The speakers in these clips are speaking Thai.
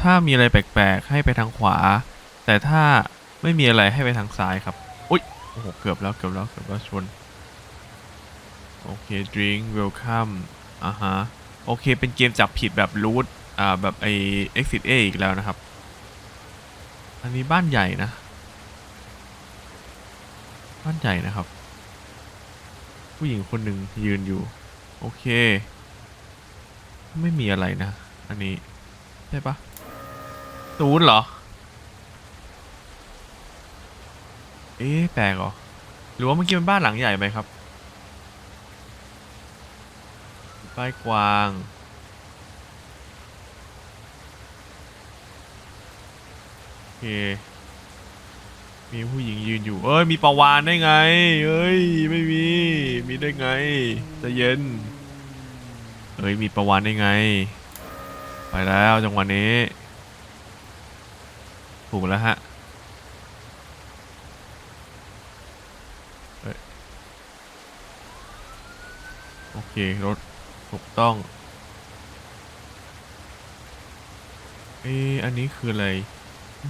ถ้ามีอะไรแปลกๆ ให้ไปทางขวา แต่ถ้าไม่มีอะไรให้ไปทางซ้ายครับ อุ้ยโอ้โห เกือบแล้ว เกือบแล้ว เกือบแล้วชน โอเค drink welcome อ่าฮะ โอเค เป็นเกมจับผิดแบบ root อ่า แบบไอ exit A อีกแล้วนะครับ อันนี้บ้านใหญ่นะ บ้านใหญ่นะครับ ผู้หญิงคนหนึ่งยืนอยู่ โอเค ไม่มีอะไรนะ อันนี้ ใช่ปะ ศูนย์เหรอ เอ๊ะแปลกเหรอ หรือว่าเมื่อกี้เป็นบ้านหลังใหญ่ไหมครับ ป้ายกวาง โอเค มีผู้หญิงยืนอยู่ เอ้ย มีประวานได้ไง เอ้ย ไม่มี มีได้ไงจะเย็น เอ้ย มีประวานได้ไง ไปแล้วจังหวะนี้ ถูกแล้วฮะโอเค รถ ถูกต้อง เอ๊ะอันนี้คืออะไร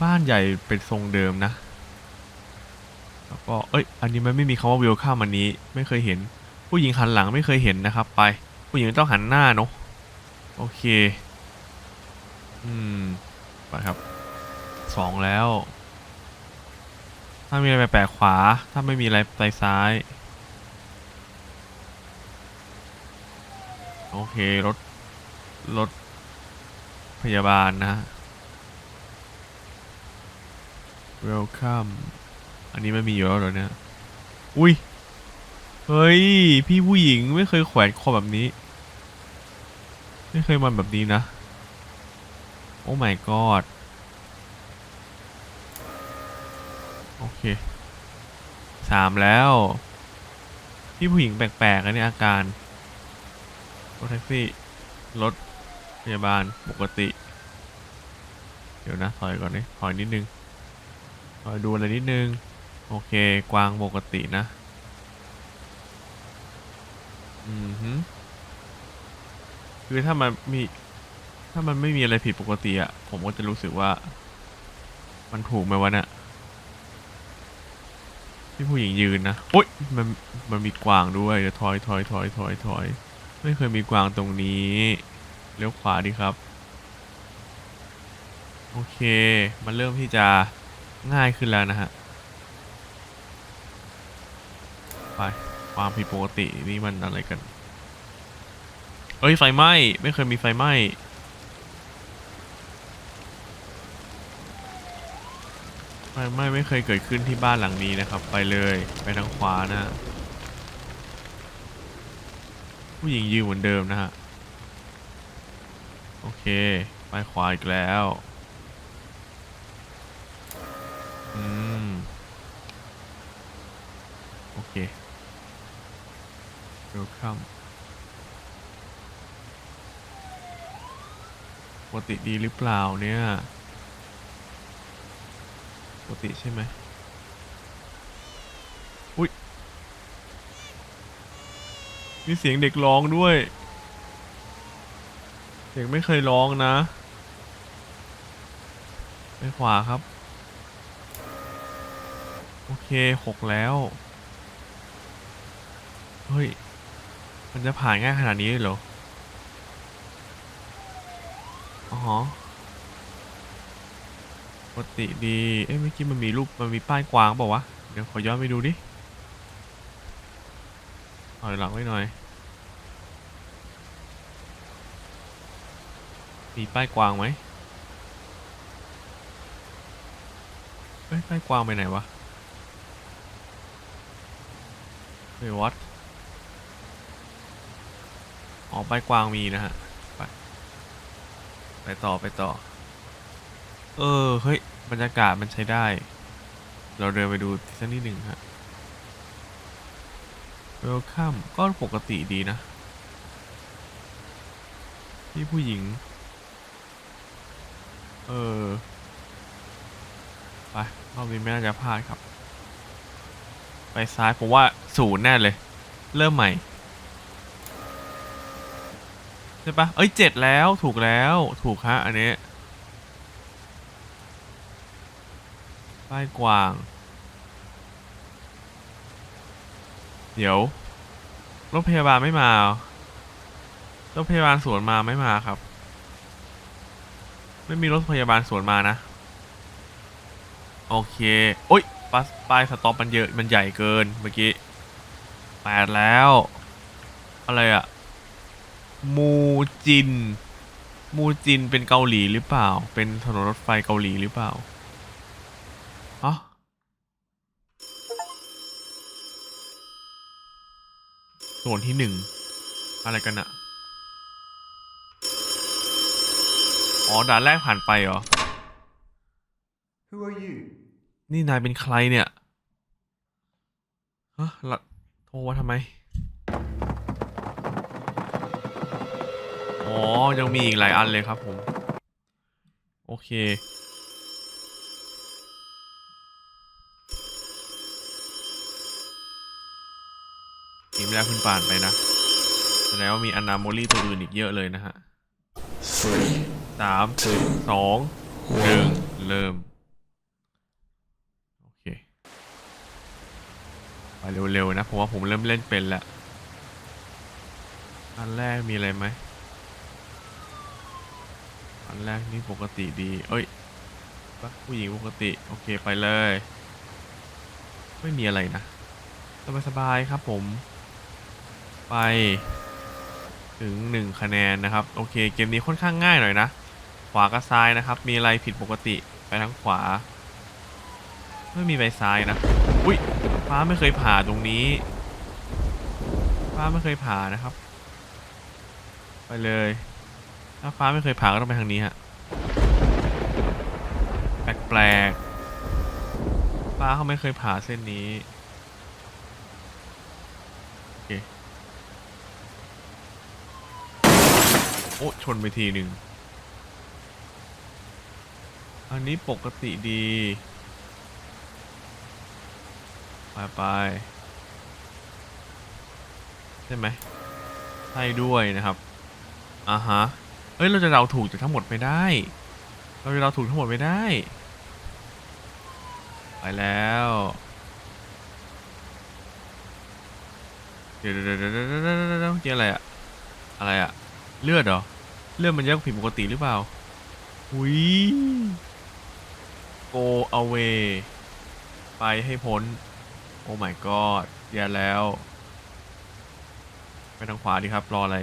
บ้านใหญ่เป็นทรงเดิมนะ แล้วก็ เอ้ย อันนี้มันไม่มีคำว่า welcome อันนี้ ไม่เคยเห็น ผู้หญิงหันหลังไม่เคยเห็นนะครับ ไป ผู้หญิงต้องหันหน้าเนาะ โอเค อืม ไปครับ สองแล้ว ถ้ามีอะไรแปลกขวา ถ้าไม่มีอะไรไปซ้าย โอเค รถ รถ พยาบาลนะ welcome อันนี้ไม่มีอยู่แล้วเหรอเนี่ย อุ้ย เฮ้ย พี่ผู้หญิงไม่เคยแขวนคอแบบนี้ ไม่เคยมันแบบนี้นะ โอ้ my god โอ เคสามแล้ว พี่ผู้หญิงแปลกๆอันนี้อาการ รถแท็กซี่ รถพยาบาลปกติ เดี๋ยวนะถอยก่อนนี่ถอยนิดนึงถอยดูอะไรนิดนึง โอเค กวางปกตินะ อือฮึคือถ้ามันมี ถ้ามันไม่มีอะไรผิดปกติอะผมก็จะรู้สึกว่า มันถูกไหมวะเนี่ย ที่ผู้หญิงยืนนะโอ๊ยมันมันมีกวางด้วยเดี๋ยวถอยถอยถอยถอยถอยไม่เคยมีกวางตรงนี้เลี้ยวขวาดีครับ โอเค มันเริ่มที่จะง่ายขึ้นแล้วนะฮะไปความผิดปกตินี่มันอะไรกัน เอ้ยไฟไหม้ไม่เคยมีไฟไหม้ ไฟไหม้ไม่เคยเกิดขึ้นที่บ้านหลังนี้นะครับ ไปเลยไปทางขวานะ ผู้หญิงยืนเหมือนเดิมนะฮะ โอเค ไปขวาอีกแล้ว อืม โอเค welcome ปกติดีหรือเปล่าเนี่ย กติใช่ไหมอุ้ย มีเสียงเด็กร้องด้วย เด็กไม่เคยร้องนะ ไปขวาครับ โอเคหกแล้ว เฮ้ย มันจะผ่านง่ายขนาดนี้เลยเหรอ อ๋อ ปกติดี เอ้ยเมื่อกี้มันมีรูปมันมีป้ายกวางเปล่าวะ เดี๋ยวขอย้อนไปดูดิถอยหลังไว้หน่อย มีป้ายกวางไหมเอ้ยป้ายกวางไปไหนวะเฮ้ยวัดอ๋อป้ายกวางมีนะฮะ ไป ไปต่อไปต่อ เออ เฮ้ย บรรยากาศมันใช้ได้ เราเดินไปดูสักนิดหนึ่งฮะ Welcome ก็ปกติดีนะพี่ผู้หญิง เออ ไป รอบนี้ไม่น่าจะพลาดครับ ไปซ้ายผมว่าศูนย์แน่เลย เริ่มใหม่ ใช่ปะเอ้ยเจ็ดแล้วถูกแล้วถูกฮะอันนี้ ป้ายกวาง เดี๋ยว รถพยาบาลไม่มา รถพยาบาลสวนมาไม่มาครับ ไม่มีรถพยาบาลสวนมานะ โอเค โอ๊ยปัสป้ายสต็อปมันเยอะ มันใหญ่เกินเมื่อกี้แปดแล้ว อะไรอะมูจิน มูจินเป็นเกาหลีหรือเปล่า เป็นถนนรถไฟเกาหลีหรือเปล่า อ๋อส่วนที่หนึ่ง อะไรกันอะอ๋อด่านแรกผ่านไปเหรอ Who are you? นี่นายเป็นใครเนี่ยฮะละโทรมาทำไม อ๋อ ยังมีอีกหลายอันเลยครับผม โอเค อีกไม่ได้ขึ้นป่านไปนะแสดงว่ามีอนาโมลี่ตัวอื่นอีกเยอะเลยนะฮะสามสองหนึ่งเริ่ม โอเคไปเร็วๆนะผมว่าผมเริ่มเล่นเป็นแล้วอันแรกมีอะไรไหมอันแรกนี่ปกติดี เอ้ยปะผู้หญิงปกติ โอเคไปเลย ไม่มีอะไรนะ สบายๆครับผม ไป ถึงหนึ่งคะแนนนะครับ โอเค เกมนี้ค่อนข้างง่ายหน่อยนะ ขวากับซ้ายนะครับ มีอะไรผิดปกติไปทางขวา ไม่มีไปซ้ายนะ อุ้ยฟ้าไม่เคยผ่าตรงนี้ ฟ้าไม่เคยผ่านะครับ ไปเลย ถ้าฟ้าไม่เคยผ่าก็ต้องไปทางนี้ฮะแปลกๆฟ้าเขาไม่เคยผ่าเส้นนี้ โอ้ชนไปทีหนึ่ง อันนี้ปกติดี ไปไปใช่ไหมใช่ด้วยนะครับอ่าฮะ เอ้ย เราจะเราถูกจากทั้งหมดไม่ได้ เราจะเราถูกทั้งหมดไม่ได้ ไปแล้ว เดี๋ยวเดี๋ยวเดี๋ยวเดี๋ยวเดี๋ยวอะไรอะอะไรอะ เลือดเหรอ เลือดมันเยอะกว่าผิดปกติหรือเปล่าหุย go away ไปให้พ้น โอ้ my god แย่แล้ว ไปทางขวาดีครับ รออะไร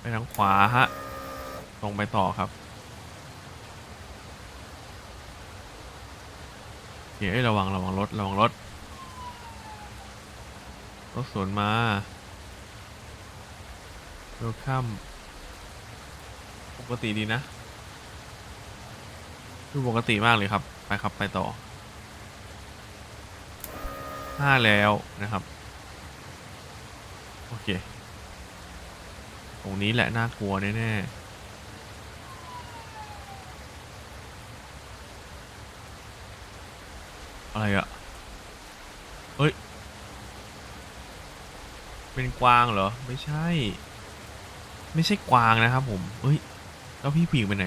ไปทางขวาฮะ ตรงไปต่อครับเคเอ้ยระวังระวังรถระวังรถรถสวนมา เวลคัมปกติดีนะ ดูปกติมากเลยครับ ไปครับไปต่อห้าแล้วนะครับ โอเค ตรงนี้แหละน่ากลัวแน่ๆอะไรอะเอ้ย เป็นกวางเหรอ ไม่ใช่ ไม่ใช่กวางนะครับผมเอ้ย แล้วพี่ผู้หญิงไปไหน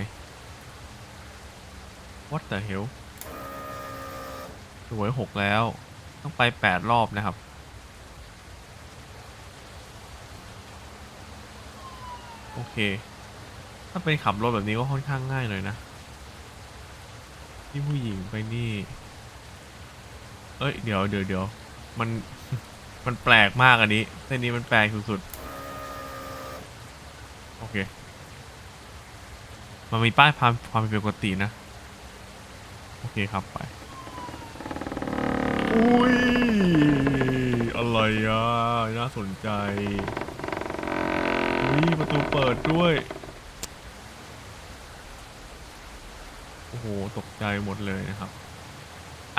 What the hell สวยหกแล้ว ต้องไปแปดรอบนะครับ โอเค ถ้าเป็นขับรถแบบนี้ก็ค่อนข้างง่ายหน่อยนะ ที่ผู้หญิงไปนี่ เอ้ย เดี๋ยวเดี๋ยวเดี๋ยวมัน มันแปลกมากอันนี้เส้นนี้มันแปลกสุดๆ โอเค มันมีป้ายความความเป็นปกตินะ โอเคครับไป อุ้ย อะไรอะ น่าสนใจอุ้ยประตูเปิดด้วย โอ้โห ตกใจหมดเลยนะครับ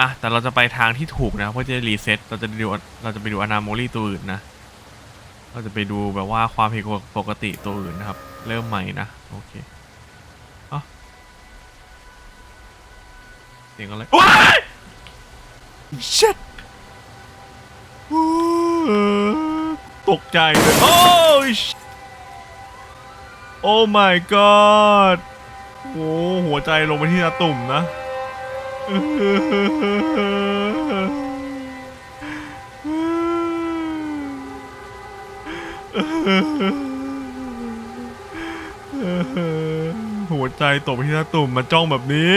อะ แต่เราจะไปทางที่ถูกนะ เพื่อจะรีเซ็ตเราจะดูเราจะไปดูอนาโมลี่ตัวอื่นนะ เราจะไปดูแบบว่าความผิดปกติตัวอื่นนะครับ เริ่มใหม่นะ โอเคเอ้าเสียงอะไรว้าย shit ตกใจเลยโอ้ยโอ้ my god โอ้หัวใจลงไปที่ตาตุ่มนะ หัวใจตกไปที่หน้าตุ่มมาจ้องแบบนี้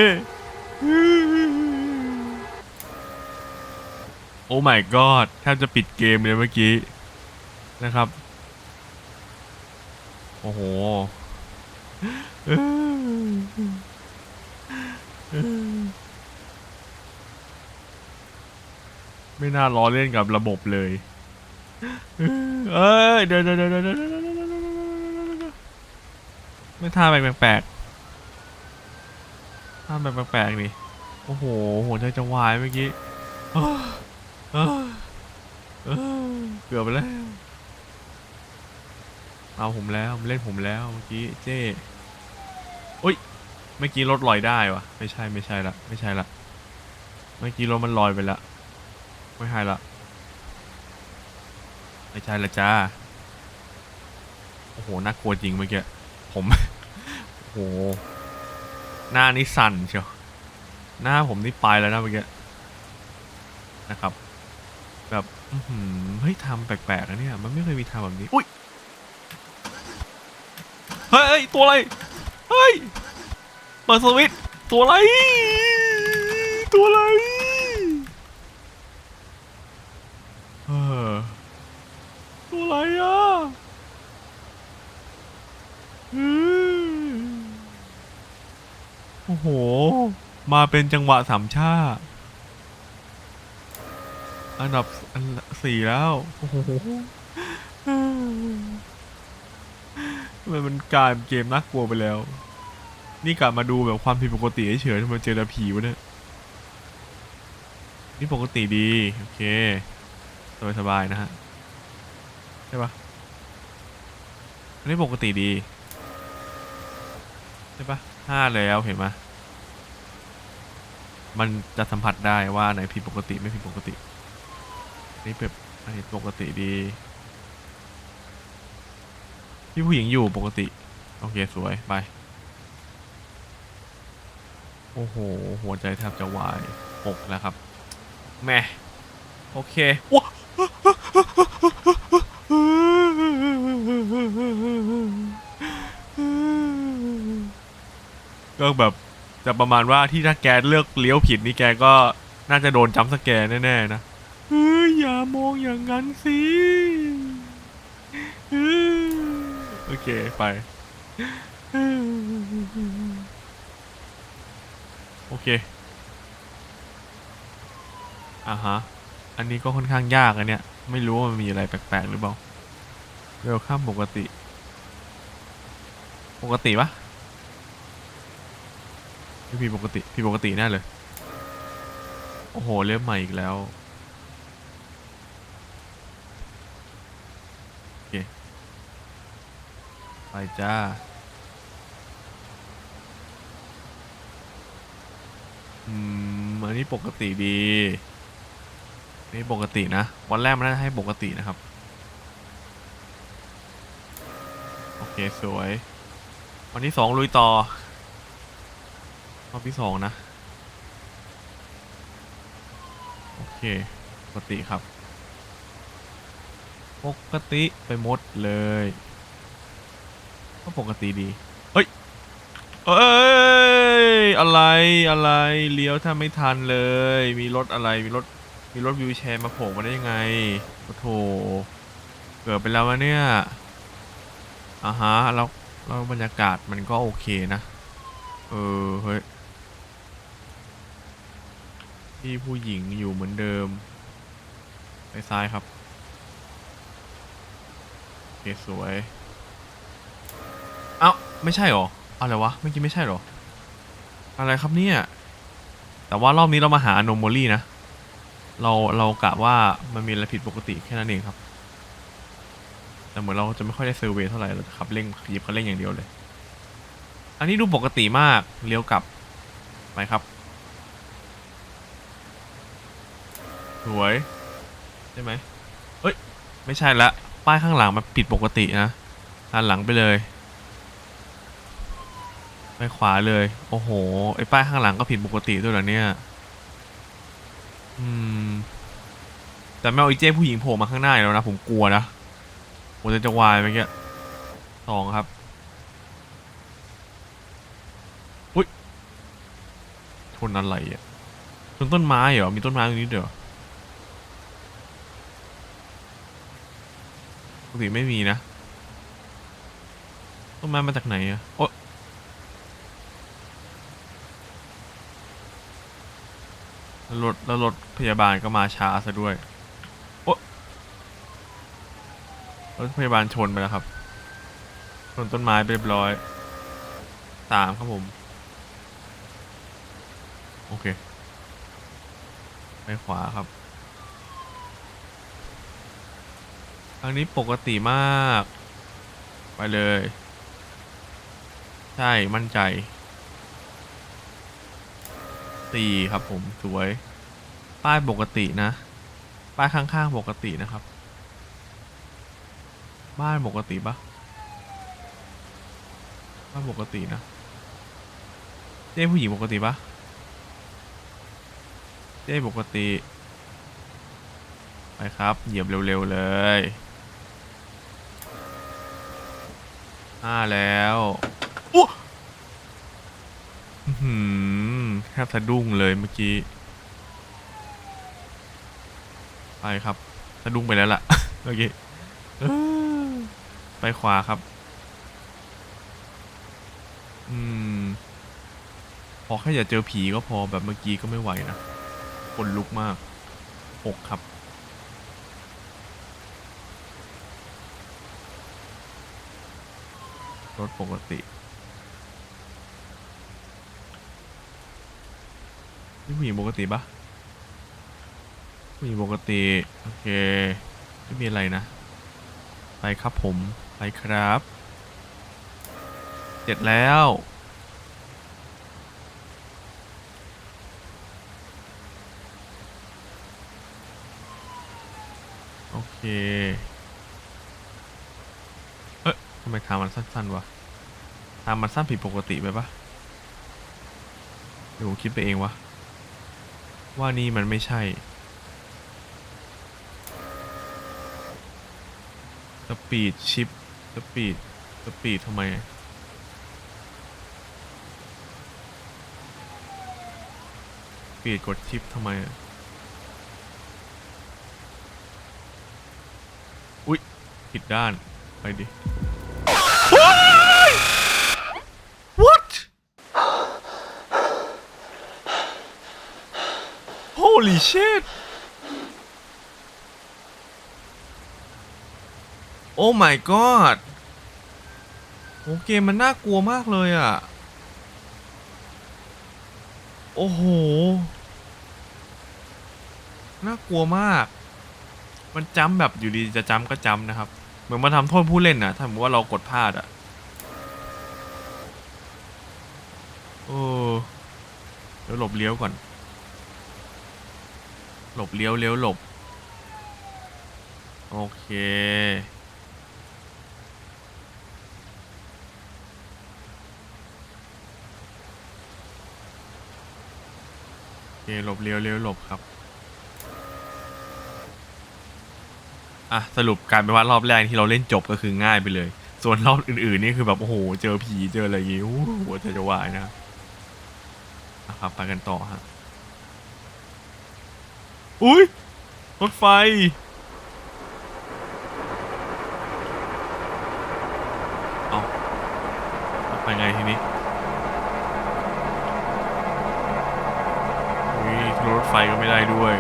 โอ้ my god แทบจะปิดเกมเลยเมื่อกี้นะครับ โอ้โหไม่น่าล้อเล่นกับระบบเลย เอ้ยเดี๋ยวเดี๋ยวเดี๋ยวเดี๋ยวเดี๋ยวเดี๋ยวเดี๋ยวเดี๋ยวเดี๋ยวไม่ท่าแปลกๆท่าแบบแปลกๆนี่โอ้โหหัวใจจะวายเมื่อกี้อ้าวอ้าวอ้าวเกือบไปแล้วเอาผมแล้วเล่นผมแล้วเมื่อกี้เจ้อุ้ยเมื่อกี้รถลอยได้วะไม่ใช่ไม่ใช่ละไม่ใช่ละเมื่อกี้รถมันลอยไปละไม่ใช่ละ ไม่ใช่ละจ้า โอ้โห น่ากลัวจริงเมื่อกี้ ผม โอ้โห หน้านี่สั่นเชียว หน้าผมนี่ไปแล้วนะเมื่อกี้ นะครับ แบบเฮ้ยทำแปลกๆนะเนี่ย มันไม่เคยมีทำแบบนี้ อุ้ย เฮ้ยยตัวอะไร เฮ้ย เปิดสวิตตัวอะไร ตัวอะไร เออ ตัวอะไรอะอืมโอ้โห มาเป็นจังหวะสามชาอันดับอันสี่แล้วโอ้โหมันกลายเป็นเกมน่ากลัวไปแล้ว นี่กลับมาดูแบบความผิดปกติเฉยๆทำไมเจอแต่ผีวะเนี่ยนี่ปกติดี โอเคสบายๆนะฮะ ใช่ปะอันนี้ปกติดี ใช่ปะห้าแล้วเห็นไหม มันจะสัมผัสได้ว่าไหนผิดปกติไม่ผิดปกติอันนี่แบบอันนี้ปกติดีพี่ผู้หญิงอยู่ปกติ โอเคสวยไป โอ้โห หัวใจแทบจะวายหกแล้วครับแม่โอเคว้าก็แบบ จะประมาณว่าที่ถ้าแกเลือกเลี้ยวผิดนี่แกก็น่าจะโดนจัมสแกแน่ๆนะเฮ้ยอย่ามองอย่างนั้นสิโอเคไป โอเคอ่าฮะ อันนี้ก็ค่อนข้างยากอันเนี้ย ไม่รู้ว่ามันมีอะไรแปลกๆหรือเปล่าเวลข้ามปกติ ปกติปะ ไม่ผิดปกติผิดปกติแน่เลย โอ้โหเริ่มใหม่อีกแล้ว โอเค ไปจ้า อืม อันนี้ปกติดี นี่ปกตินะ วันแรกมันน่าจะให้ปกตินะครับ โอเค สวย วันที่สองลุยต่อ รอบที่สองนะ โอเค ปกติครับ ปกติไปหมดเลย ก็ปกติดี เฮ้ย เอ้ย อะไร อะไร เลี้ยวถ้าไม่ทันเลย มีรถอะไร มีรถ มีรถวิวแชร์มาโผล่มาได้ยังไงโอ้โถเกิดไปแล้ววะเนี่ยอ่าฮะแล้วแล้วบรรยากาศมันก็โอเคนะ เออ เฮ้ย พี่ผู้หญิงอยู่เหมือนเดิม ไปซ้ายครับโอเคสวย เอ้า ไม่ใช่หรอ อะไรวะ เมื่อกี้ไม่ใช่หรอ อะไรครับเนี่ย แต่ว่ารอบนี้เรามาหา anomaly นะ เราเรากะว่ามันมีอะไรผิดปกติแค่นั้นเองครับ แต่เหมือนเราจะไม่ค่อยได้เซอร์เวยเท่าไหร่เราจะขับเร่งหยิบคันเร่งอย่างเดียวเลย อันนี้ดูปกติมาก เลี้ยวกลับ ไปครับ สวยใช่ไหมเอ้ย ไม่ใช่ละ ป้ายข้างหลังมันผิดปกตินะหันหลังไปเลย ไปขวาเลย โอ้โห ไอ้ป้ายข้างหลังก็ผิดปกติด้วยเหรอเนี่ย อืม แต่ไม่เอาไอีเจ้ผู้หญิงโผล่มาข้างหน้าอีกแล้วนะ ผมกลัวนะผมจะจะวายเมื่อกี้สองครับอุ้ยชนอะไรอะชนต้นไม้เหรอ มีต้นไม้ตรงนี้เดี๋ยวปก ติไม่มีนะต้นไม้มาจากไหนอะโอ๊ยรถแล้วรถพยาบาลก็มาช้าซะด้วย โอ๊ะรถพยาบาลชนไปแล้วครับชนต้นไม้ไปเรียบร้อยสามครับผม โอเค ไปขวาครับ ทางนี้ปกติมาก ไปเลย ใช่มั่นใจสี่ครับผมสวย ป้ายปกตินะ ป้ายข้างๆปกตินะครับ บ้านปกติปะบ้านปกตินะเจ้ผู้หญิงปกติปะเจ้ปกติ ไปครับ เหยียบเร็ว ๆ เลย ห้าแล้วอุ๊อื้อหือแทบสะดุ้งเลยเมื่อกี้ ไปครับ สะดุ้งไปแล้วล่ะเมื่อกี้เออไปขวาครับ อืม พอแค่อย่าเจอผีก็พอแบบเมื่อกี้ก็ไม่ไหวนะ คนลุกมากหกครับ รถปกตินี่ผู้หญิงปกติปะผู้หญิงปกติ โอเค ไม่มีอะไรนะ ไปครับผม ไปครับ เสร็จแล้วโอเค ไมทางมันสั้นๆวะทางมันสั้นผิดปกติไปปะหรือผมคิดไปเองวะว่านี่มันไม่ใช่สปีดชิปสปีดสปีดทำไมสปีดกดชิปทำไมอะอุ๊ยผิดด้าน ไปดิ What Holy shit Oh my god โอ้เกมมันน่ากลัวมากเลยอะ โอ้โห น่ากลัวมาก มันจำแบบอยู่ดีจะจำก็จำนะครับ เหมือนมาทำโทษผู้เล่นนะถ้าสมมติว่าเรากดพลาดอะ โอ้เดี๋ยวหลบเลี้ยวก่อน หลบเลี้ยวเลี้ยวหลบ โอเค โอเค หลบเลี้ยวเลี้ยวหลบครับ อะ สรุปการเป็นว่ารอบแรกที่เราเล่นจบก็คือง่ายไปเลย ส่วนรอบอื่นๆนี่คือแบบ โอ้โห เจอผีเจออะไรอย่างงี้โอ้โหหัวใจจะวายนะอะครับ ไปกันต่อฮะ อุ้ยรถไฟ เอาไปไงทีนี้อุ้ยรถไฟก็ไม่ได้ด้วย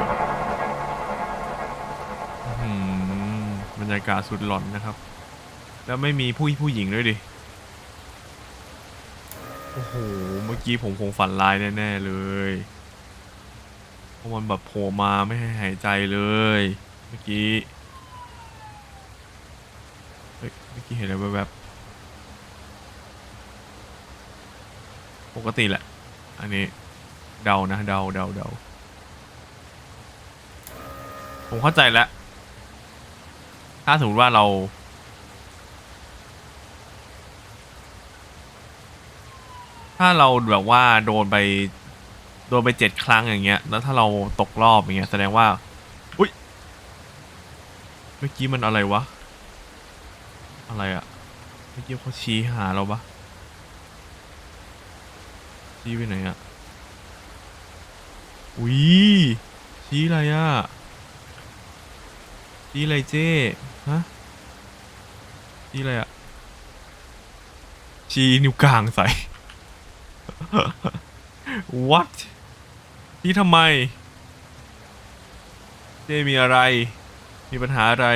บรรยากาศสุดหลอนนะครับ แล้วไม่มีผู้ผู้หญิงด้วยดิ โอ้โห เมื่อกี้ผมคงฝันร้ายแน่ ๆ เลย เพราะมันแบบโผล่มาไม่ให้หายใจเลย เมื่อกี้เฮ้ยเมื่อกี้เห็นอะไรแวบๆปกติแหละ อันนี้เดานะเดาเดาเดาผมเข้าใจแล้ว ถ้าสมมติว่าเรา ถ้าเราแบบว่าโดนไป โดนไปเจ็ดครั้งอย่างเงี้ย แล้วถ้าเราตกรอบอย่างเงี้ยแสดงว่า อุ้ย เมื่อกี้มันอะไรวะ อะไรอะเมื่อกี้เขาชี้หาเราปะชี้ไปไหนอะอุ้ย ชี้อะไรอะชี้อะไรเจ้ฮะชี้อะไรอะชี้นิ้วกลางใส่ what ชี้ทำไม เจ้มีอะไร มีปัญหาอะไร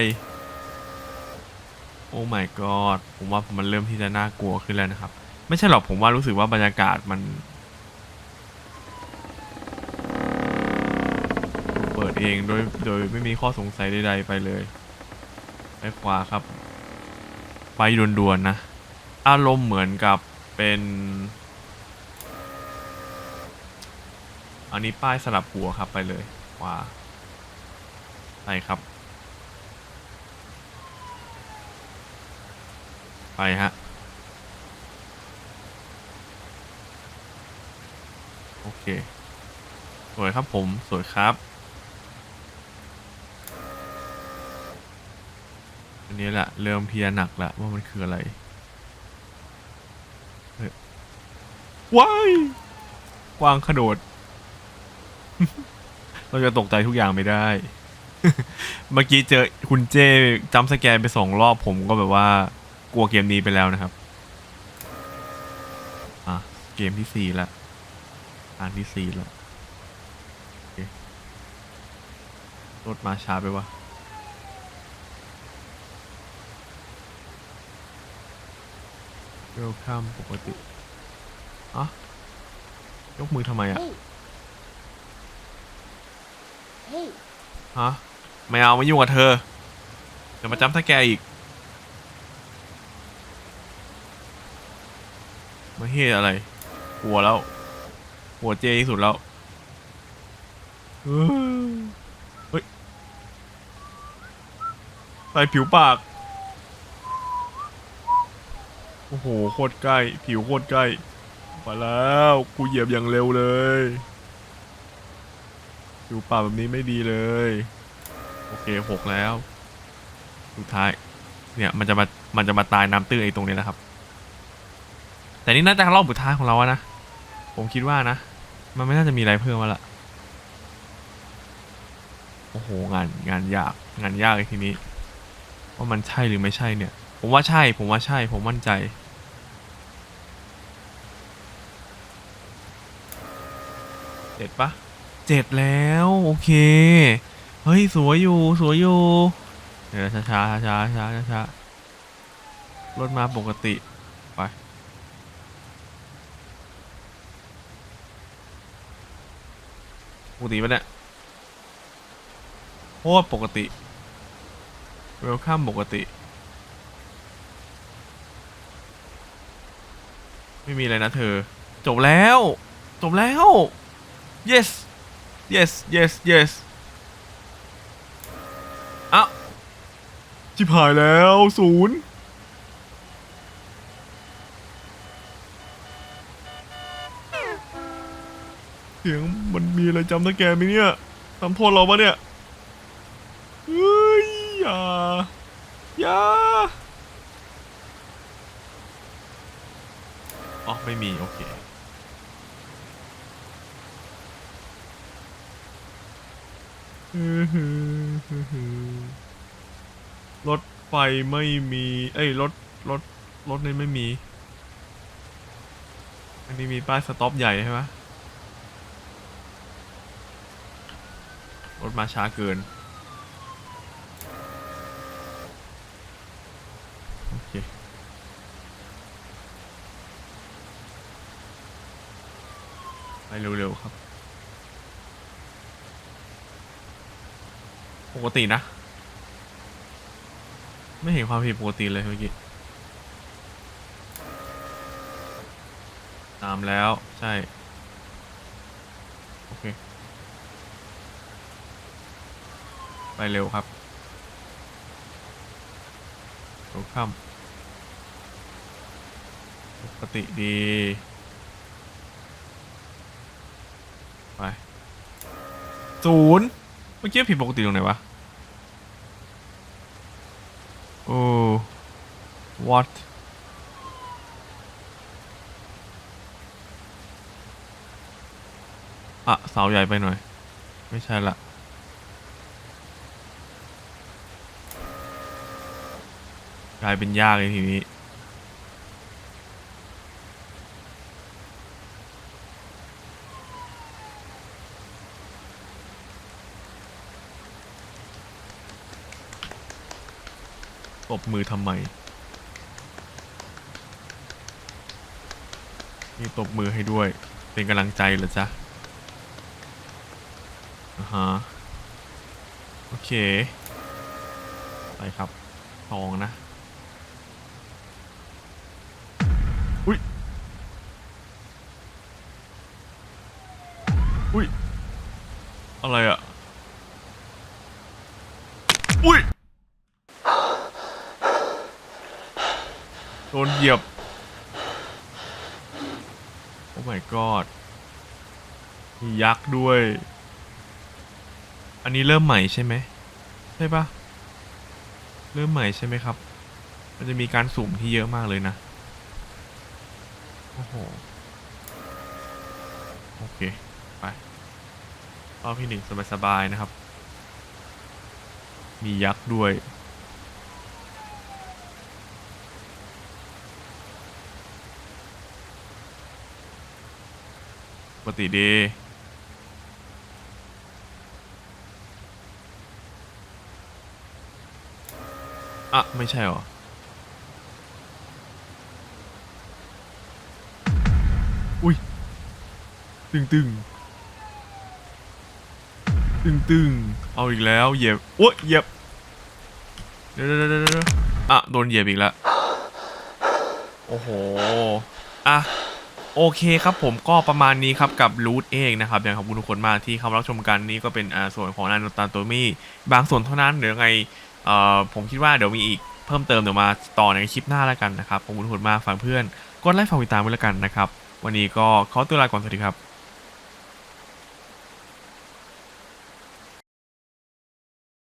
โอ้ my god ผมว่ามันเริ่มที่จะน่ากลัวขึ้นแล้วนะครับ ไม่ใช่หรอกผมว่ารู้สึกว่าบรรยากาศมัน เปิดเองโดยโดยไม่มีข้อสงสัยใดๆไปเลยไปขวาครับ ไปด่วนๆนะ อารมณ์เหมือนกับเป็น อันนี้ป้ายสลับหัวครับไปเลยขวาไปครับ ไปฮะ โอเค สวยครับผม สวยครับ อันนี้แหละ เริ่มเพียหนักล้วว่ามันคืออะไรว้ายกวางขโดด เราจะตกใจทุกอย่างไม่ได้ เมื่อกี้เจอคุณเจ้จำสแกนไปสองรอบผมก็แบบว่า กลัวเกมนี้ไปแล้วนะครับ อะ เกมที่สี่ละอันที่สี่ละรถมาช้าไปวะเวลคัมปกติ อะ ยกมือทำไมอะ Hey. ฮะไม่เอาไม่ยุ่งกับเธอ เดี๋ยวมาจำถ้าแกอีกมาเฮียอะไรหัวแล้วหัวเจที่สุดแล้วเฮ้ยเฮ้ยใส่ผิวปาก โอ้โหโคตรใกล้ ผิวโคตรใกล้มาแล้ว กูเหยียบอย่างเร็วเลย ผิวปาแบบนี้ไม่ดีเลย โอเคหกแล้ว สุดท้าย เนี่ยมันจะมา มันจะมาตายน้ำตื้นไอ้ตรงนี้นะครับ แต่นี่น่าจะรอบสุดท้ายของเราอะนะ ผมคิดว่านะ มันไม่น่าจะมีอะไรเพิ่มมาละ โอ้โหงานงานยากงานยากไอ้ทีนี้ ว่ามันใช่หรือไม่ใช่เนี่ย ผมว่าใช่ ผมว่าใช่ ผมมั่นใจเจ็ดปะ เจ็ดแล้ว โอเค เฮ้ย สวยอยู่ สวยอยู่ เดี๋ยวช้าช้าช้าช้าช้าชารถมาปกติ ไป ปกติปะเนี่ยโคตรปกติเวลคัมปกติ ไม่มีอะไรนะเธอ จบแล้ว จบแล้ว yes yes yes yes อ้าชิบหายแล้วศูนย์เสียงมันมีอะไรจำตะแกไหมเนี่ยทำโทษเราปะเนี่ยเฮ้ยอย่าอย่าอ๋อ ไม่มี โอเค รถไฟไม่มี เอ้ยรถรถรถนี่ไม่มี อันนี้มีป้ายสต็อปใหญ่ใช่ไหมรถมาช้าเกิน โอเคไปเร็วๆครับ ปกตินะ ไม่เห็นความผิดปกติเลยเมื่อกี้ ตามแล้วใช่ โอเค ไปเร็วครับเร็วค่ำปกติดี ไปศูนย์เมื่อกี้ผิดปกติตรงไหนวะ โอ้ what อะเสาใหญ่ไปหน่อย ไม่ใช่ละกลายเป็นยากเลยทีนี้ บมือทำไม นี่ตบมือให้ด้วย เป็นกำลังใจเหรอจ๊ะอ่าฮะโอเค ไปครับทองนะ อุ้ย อุ้ย อะไรอะอุ้ย โด นเหยียบ โอ้ my god มียักษ์ด้วย อันนี้เริ่มใหม่ใช่ไหม ใช่ปะเริ่มใหม่ใช่ไหมครับ มันจะมีการสุ่มที่เยอะมากเลยนะ โอ้โห โอเค ไปรอบที่หนึ่งสบายๆนะครับ มียักษ์ด้วย ปกติดี อะ ไม่ใช่หรอ อุ้ย ตึงตึงตึงตึงเอาอีกแล้ว เหยียบโอ้ยเหยียบ เดี๋ยวเดี๋ยวเดี๋ยวเดี๋ยวอะ โดนเหยียบอีกแล้ว โอ้โห อะ โอเคครับผมก็ประมาณนี้ครับกับรูทเองนะครับอย่างขอบคุณทุกคนมากที่เข้ารับชมกันนี่ก็เป็นอ่าส่วนของนันตาตัวมี่บางส่วนเท่านั้นเดี๋ยวไงเอ่อผมคิดว่าเดี๋ยวมีอีกเพิ่มเติมเดี๋ยวมาต่อในคลิปหน้าแล้วกันนะครับขอบคุณทุกคนมากฝากเพื่อนกดไลค์ฝากติดตามไว้แล้วกันนะครับ วันนี้ก็ขอตัวลาก่อนสวัสดีครับ